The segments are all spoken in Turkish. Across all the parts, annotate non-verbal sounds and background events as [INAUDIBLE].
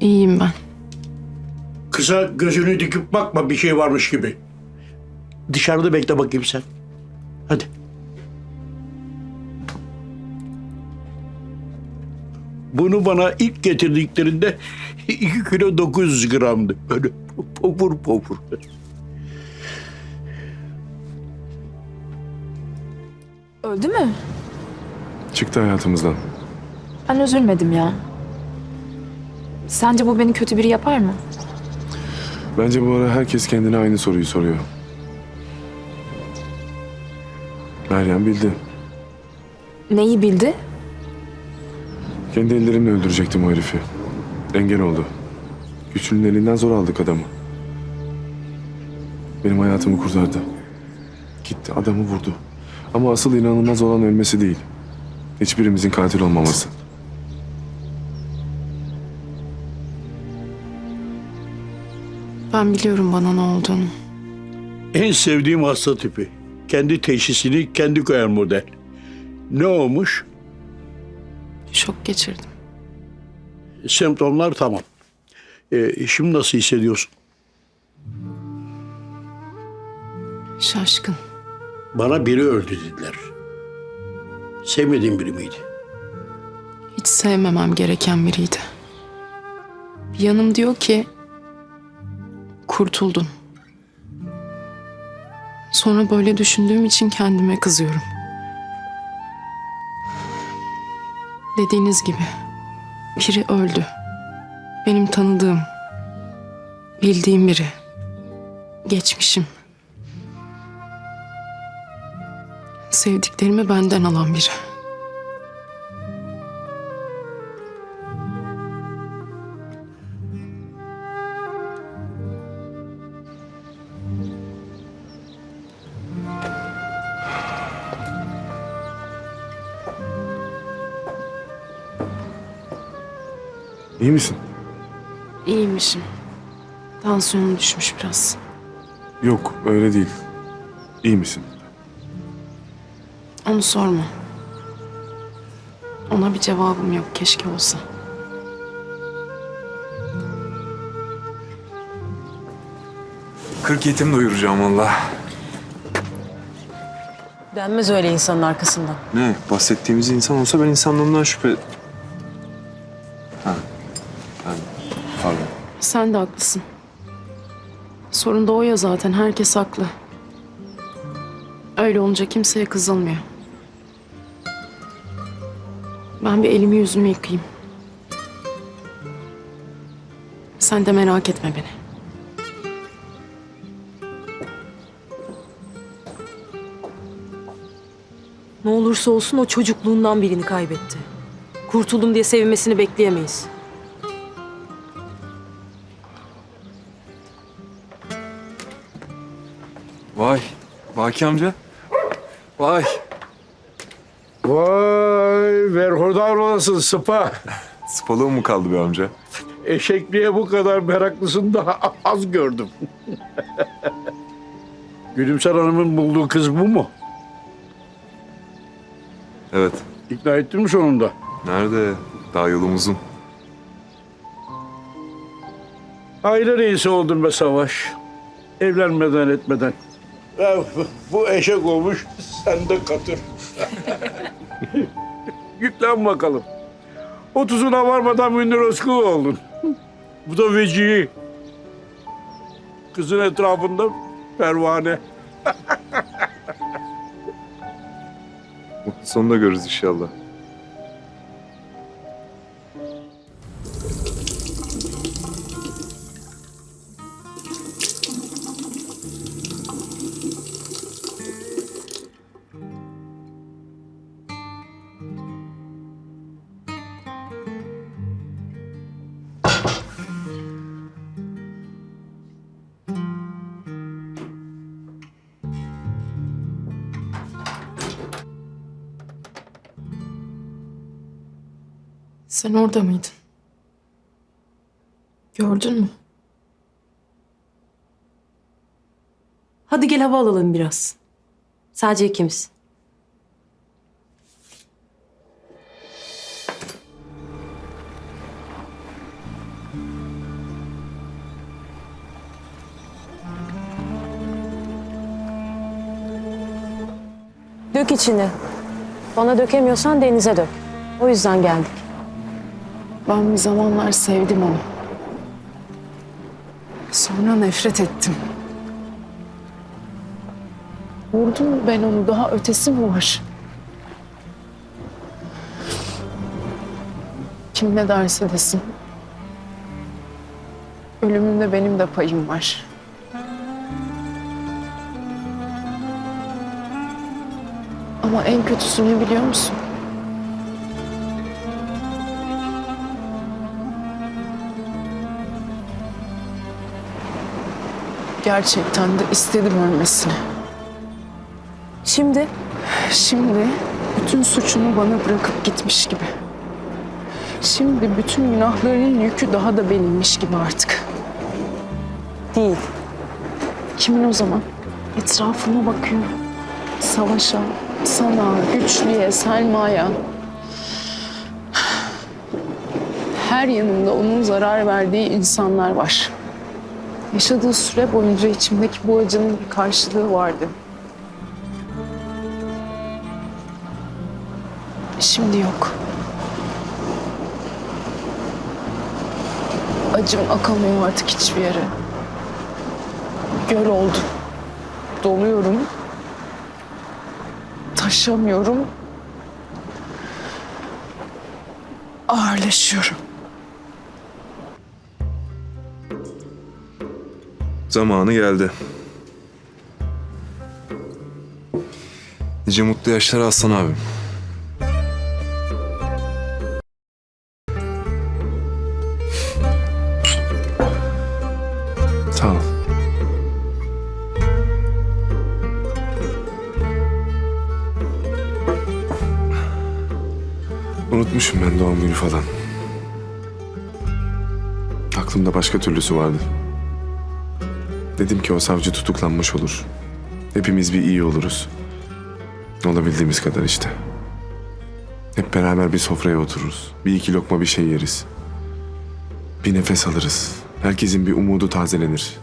İyiyim ben. Kısa gözünü dikip bakma bir şey varmış gibi. Dışarıda bekle bakayım sen. Hadi. Bunu bana ilk getirdiklerinde 2 kilo 900 gramdı. Böyle popur popur. Öldü mü? Çıktı hayatımızdan. Ben üzülmedim ya. Sence bu beni kötü biri yapar mı? Bence bu ara herkes kendine aynı soruyu soruyor. Meryem bildi. Neyi bildi? Kendi ellerimle öldürecektim o herifi. Engel oldu. Güçlünün elinden zor aldık adamı. Benim hayatımı kurtardı. Gitti adamı vurdu. Ama asıl inanılmaz olan ölmesi değil. Hiçbirimizin katil olmaması. Ben biliyorum bana ne olduğunu. En sevdiğim hasta tipi. Kendi teşhisini kendi koyar model. Ne olmuş? Şok geçirdim. Semptomlar tamam. Ee, şimdi nasıl hissediyorsun? Şaşkın. Bana biri öldü dediler. Sevmediğin biri miydi? Hiç sevmemem gereken biriydi. Bir yanım diyor ki kurtuldun. Sonra böyle düşündüğüm için kendime kızıyorum. Dediğiniz gibi biri öldü. Benim tanıdığım, bildiğim biri. Geçmişim. Sevdiklerimi benden alan biri. İyi misin? İyiymişim. Tansiyonum düşmüş biraz. Yok öyle değil. İyi misin? Onu sorma. Ona bir cevabım yok. Keşke olsa. Kırk yetim doyuracağım valla. Denmez öyle insanın arkasından. Ne? Bahsettiğimiz insan olsa ben insanlığımdan şüphe... Ben... Pardon. Sen de haklısın. Sorun da o ya zaten. Herkes haklı. Öyle olunca kimseye kızılmıyor. Ben bir elimi yüzümü yıkayayım. Sen de merak etme beni. Ne olursa olsun o çocukluğundan birini kaybetti. Kurtuldum diye sevinmesini bekleyemeyiz. Baki amca. Vay. Vay verhodar olasın sıpa. Spalığı mı kaldı be amca? Eşekliğe bu kadar meraklısını daha az gördüm. Gülümser Hanım'ın bulduğu kız bu mu? Evet. İkna ettin mi sonunda? Nerede? Daha yolum uzun. Aile reisi oldun be Savaş. Evlenmeden etmeden. Ya, bu eşek olmuş, sen de katır. [LAUGHS] Yüklen bakalım. Otuzuna varmadan Münir Özkul oldun. Bu da vecihi. Kızın etrafında pervane. Sonunda görürüz inşallah. Sen orada mıydın? Gördün mü? Hadi gel hava alalım biraz. Sadece ikimiz. Dök içini. Bana dökemiyorsan denize dök. O yüzden geldik. Ben bir zamanlar sevdim onu. Sonra nefret ettim. Vurdum ben onu daha ötesi mi var? Kim ne derse desin. Ölümünde benim de payım var. Ama en kötüsü ne biliyor musun? Gerçekten de istedim ölmesini. Şimdi Şimdi bütün suçunu bana bırakıp gitmiş gibi. Şimdi bütün günahlarının yükü daha da benimmiş gibi artık. değil. Kimin o zaman? Etrafıma bakıyorum. Savaşa, sana, güçlüye, Selma'ya. Her yanında onun zarar verdiği insanlar var. Yaşadığı süre boyunca içimdeki bu acının bir karşılığı vardı. Şimdi yok. Acım akamıyor artık hiçbir yere. Göl oldu. Doluyorum. Taşamıyorum. Ağırlaşıyorum. Zamanı geldi. Nice mutlu yaşlar Aslan abim. Sağ ol. Unutmuşum ben doğum günü falan. Aklımda başka türlüsü vardı. Dedim ki o savcı tutuklanmış olur. Hepimiz bir iyi oluruz. Olabildiğimiz kadar işte. Hep beraber bir sofraya otururuz. Bir iki lokma bir şey yeriz. Bir nefes alırız. Herkesin bir umudu tazelenir.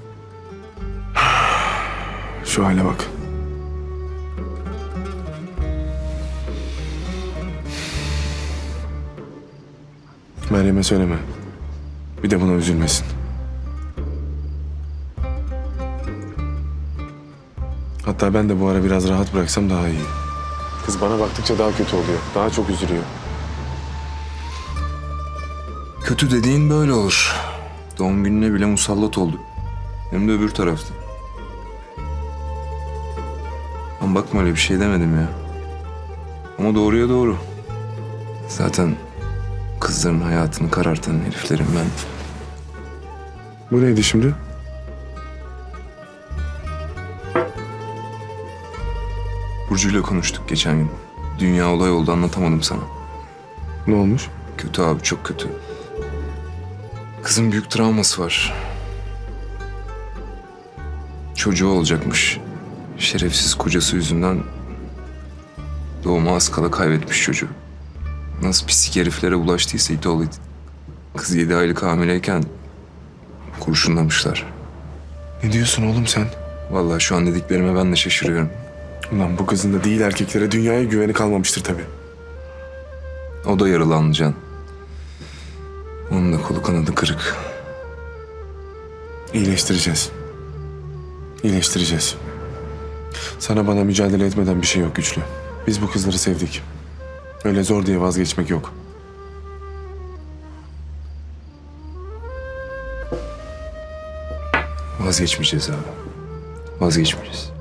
[SIGHS] Şu hale bak. Meryem'e söyleme. Bir de buna üzülmesin. Hatta ben de bu ara biraz rahat bıraksam daha iyi. Kız bana baktıkça daha kötü oluyor. Daha çok üzülüyor. Kötü dediğin böyle olur. Doğum gününe bile musallat oldu. Hem de öbür tarafta. Ben bakma öyle bir şey demedim ya. Ama doğruya doğru. Zaten kızların hayatını karartan heriflerim ben. Bu neydi şimdi? Burcu'yla konuştuk geçen gün. Dünya olay oldu anlatamadım sana. Ne olmuş? Kötü abi çok kötü. Kızın büyük travması var. Çocuğu olacakmış. Şerefsiz kocası yüzünden doğuma az kala kaybetmiş çocuğu. Nasıl pislik heriflere bulaştıysa it oğlu. Kız yedi aylık hamileyken kurşunlamışlar. Ne diyorsun oğlum sen? Vallahi şu an dediklerime ben de şaşırıyorum. Ulan bu kızın da değil erkeklere dünyaya güveni kalmamıştır tabii. O da yaralı anlayacaksın. Onun da kolu kanadı kırık. İyileştireceğiz. İyileştireceğiz. Sana bana mücadele etmeden bir şey yok güçlü. Biz bu kızları sevdik. Öyle zor diye vazgeçmek yok. Vazgeçmeyeceğiz abi. Vazgeçmeyeceğiz.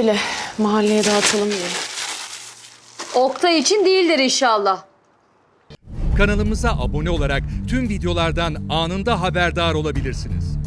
Öyle mahalleye dağıtalım diye. Oktay için değildir inşallah. Kanalımıza abone olarak tüm videolardan anında haberdar olabilirsiniz.